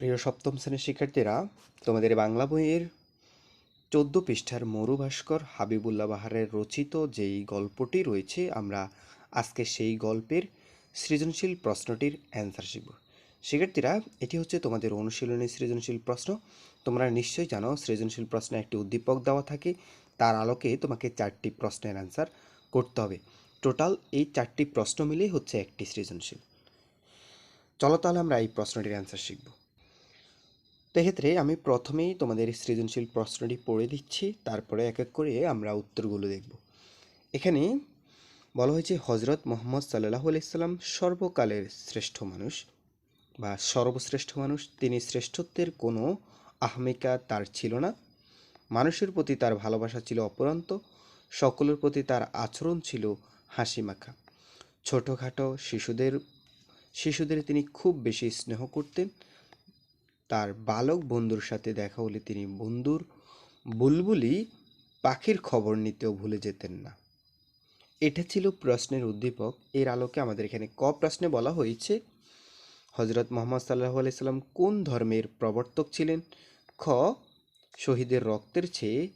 প্রিয় সপ্তম শ্রেণির শিক্ষার্থীরা, তোমাদের বাংলা বইয়ের চোদ্দ পৃষ্ঠার মরু ভাস্কর হাবিবুল্লাহ বাহারের রচিত যেই গল্পটি রয়েছে, আমরা আজকে সেই গল্পের সৃজনশীল প্রশ্নটির অ্যান্সার শিখব। শিক্ষার্থীরা, এটি হচ্ছে তোমাদের অনুশীলনী সৃজনশীল প্রশ্ন। তোমরা নিশ্চয়ই জানো, সৃজনশীল প্রশ্নে একটি উদ্দীপক দেওয়া থাকে, তার আলোকে তোমাকে চারটি প্রশ্নের অ্যান্সার করতে হবে। টোটাল এই চারটি প্রশ্ন মিলেই হচ্ছে একটি সৃজনশীল। চলো তাহলে আমরা এই প্রশ্নটির অ্যান্সার শিখব। তো এক্ষেত্রে আমি প্রথমেই তোমাদের সৃজনশীল প্রশ্নটি পড়ে দিচ্ছি, তারপরে এক এক করে আমরা উত্তরগুলো দেখব। এখানে বলা হয়েছে হজরত মোহাম্মদ সাল্লাহ আলাইসাল্লাম সর্বকালের শ্রেষ্ঠ মানুষ বা সর্বশ্রেষ্ঠ মানুষ। তিনি শ্রেষ্ঠত্বের কোনো আহমিকা তার ছিল না। মানুষের প্রতি তার ভালোবাসা ছিল অপরন্ত, সকলের প্রতি তার আচরণ ছিল হাসি মাখা ছোটোখাটো শিশুদের শিশুদের তিনি খুব বেশি স্নেহ করতেন তার বালক বন্ধুর সাথে দেখা হলে তিনি বন্ধুর বুলবুলি পাখির খবর নিতেও ভুলে যেতেন না। এটা ছিল প্রশ্নের উদ্দীপক। এর আলোকে আমাদের এখানে ক প্রশ্নে বলা হয়েছে হজরত মোহাম্মদ সাল্লাহ আলাইসাল্লাম কোন ধর্মের প্রবর্তক ছিলেন? খ, শহীদের রক্তের চেয়ে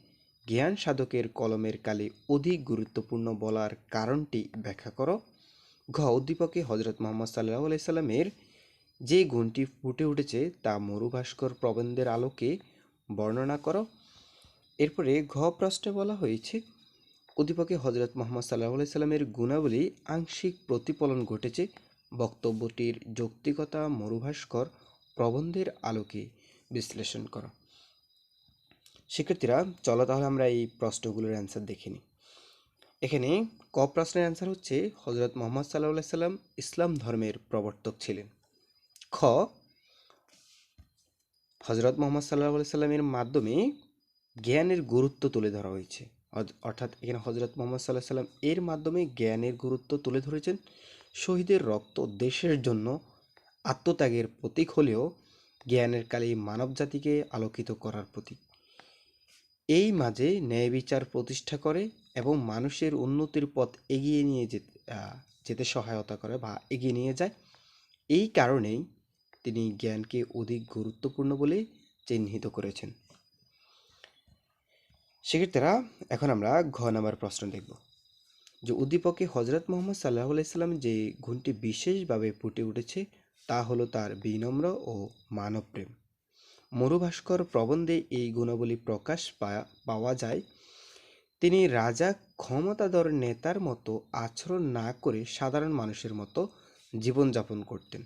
জ্ঞান সাধকের কলমের কালে অধিক গুরুত্বপূর্ণ বলার কারণটি ব্যাখ্যা করো। ঘ, উদ্দীপকে হজরত মোহাম্মদ সাল্লাহ আলাইসাল্লামের যে গুণটি ফুটে উঠেছে তা মরুভাস্কর প্রবন্ধের আলোকে বর্ণনা করো। এরপরে ঘ প্রশ্নে বলা হয়েছে উদ্দীপকে হজরত মোহাম্মদ সাল্লাহ সাল্লামের গুণাবলী আংশিক প্রতিফলন ঘটেছে বক্তব্যটির যৌক্তিকতা মরুভাস্কর প্রবন্ধের আলোকে বিশ্লেষণ করো। শিক্ষার্থীরা, চলো তাহলে আমরা এই প্রশ্নগুলোর অ্যান্সার দেখে নিই। এখানে ক প্রশ্নের অ্যান্সার হচ্ছে হজরত মোহাম্মদ সাল্লাহ সাল্লাম ইসলাম ধর্মের প্রবর্তক ছিলেন। খ হজরত মোহাম্মদ সাল্লাহ সাল্লামের মাধ্যমে জ্ঞানের গুরুত্ব তুলে ধরা হয়েছে। অর্থাৎ এখানে হজরত মোহাম্মদ সাল্লাহ সাল্লাম এর মাধ্যমে জ্ঞানের গুরুত্ব তুলে ধরেছেন। শহীদের রক্ত দেশের জন্য আত্মত্যাগের প্রতীক হলেও জ্ঞানের কালে মানব জাতিকে আলোকিত করার প্রতীক। এই মাঝে ন্যায় বিচার প্রতিষ্ঠা করে এবং মানুষের উন্নতির পথ এগিয়ে নিয়ে যেতে যেতে সহায়তা করে বা এগিয়ে নিয়ে যায়। এই কারণেই তিনি জ্ঞানকে অধিক গুরুত্বপূর্ণ বলে চিহ্নিত করেছেন। সেক্ষেত্রে এখন আমরা ঘ নাম্বার প্রশ্ন দেখব। যে উদ্দীপকে হজরত মোহাম্মদ সাল্লাহ আলাইসাল্লাম যে গুণটি বিশেষভাবে ফুটে উঠেছে, তা হলো তার বিনম্র ও মানবপ্রেম মরুভাস্কর প্রবন্ধে এই গুণাবলী প্রকাশ পাওয়া যায়। তিনি রাজা, ক্ষমতাধর নেতার মতো আচরণ না করে সাধারণ মানুষের মতো জীবনযাপন করতেন।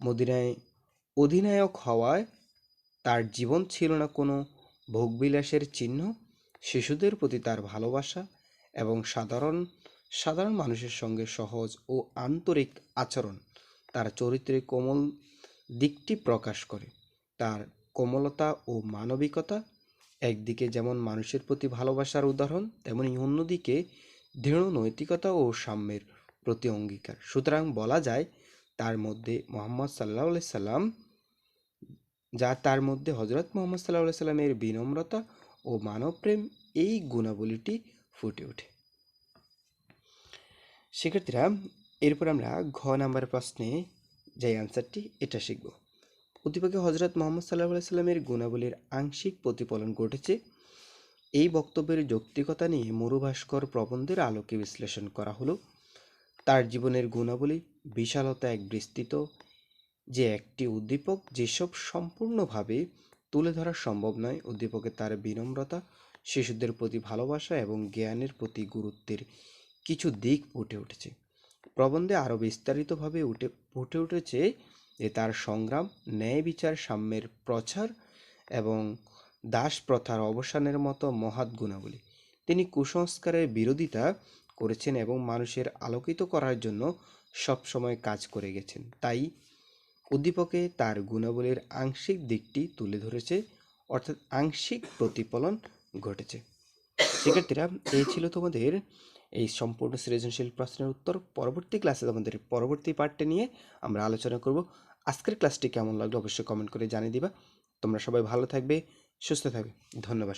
মদিনায় অধিনায়ক হওয়ায় তার জীবন ছিল না কোনো ভোগবিলাসের চিহ্ন। শিশুদের প্রতি তার ভালোবাসা এবং সাধারণ সাধারণ মানুষের সঙ্গে সহজ ও আন্তরিক আচরণ তার চরিত্রে কোমল দিকটি প্রকাশ করে। তার কোমলতা ও মানবিকতা একদিকে যেমন মানুষের প্রতি ভালোবাসার উদাহরণ, তেমনি অন্যদিকে দৃঢ় নৈতিকতা ও সাম্যের প্রতি অঙ্গীকার। সুতরাং বলা যায় তার মধ্যে মোহাম্মদ সাল্লাহ সাল্লাম, যা তার মধ্যে হজরত মোহাম্মদ সাল্লাহ সাল্লামের বিনম্রতা ও মানবপ্রেম, এই গুণাবলীটি ফুটে ওঠে। শিক্ষার্থীরা, এরপর আমরা ঘ নাম্বার প্রশ্নে যে অ্যান্সারটি এটা শিখব। উদ্দীপকে হজরত মোহাম্মদ সাল্লাহ সাল্লামের গুণাবলীর আংশিক প্রতিফলন ঘটেছে। এই বক্তব্যের যৌক্তিকতা নিয়ে মরুভাস্কর প্রবন্ধের আলোকে বিশ্লেষণ করা হলো। তার জীবনের গুণাবলী বিশালতা এক বিস্তৃত, যে একটি উদ্দীপক যেসব সম্পূর্ণভাবে তুলে ধরা সম্ভব নয়। উদ্দীপকে তার বিনম্রতা, শিশুদের প্রতি ভালোবাসা এবং জ্ঞানের প্রতি গুরুত্বের কিছু দিক উঠে উঠেছে। প্রবন্ধে আরও বিস্তারিতভাবে উঠে, ফুটে উঠেছে যে তার সংগ্রাম, ন্যায় বিচার, সাম্যের প্রচার এবং দাস প্রথার অবসানের মতো মহৎ গুণাবলী। তিনি কুসংস্কারের বিরোধিতা করেছেন এবং মানুষের আলোকিত করার জন্য সবসময় কাজ করে গেছেন। তাই উদ্দীপকে তার গুণাবলীর আংশিক দিকটি তুলে ধরেছে, অর্থাৎ আংশিক প্রতিফলন ঘটেছে। শিক্ষার্থীরা, এই ছিল তোমাদের এই সম্পূর্ণ সৃজনশীল প্রশ্নের উত্তর। পরবর্তী ক্লাসে তোমাদের পরবর্তী পার্টটা নিয়ে আমরা আলোচনা করব। আজকের ক্লাসটি কেমন লাগল অবশ্যই কমেন্ট করে জানিয়ে দিবা। তোমরা সবাই ভালো থাকবে, সুস্থ থাকবে। ধন্যবাদ।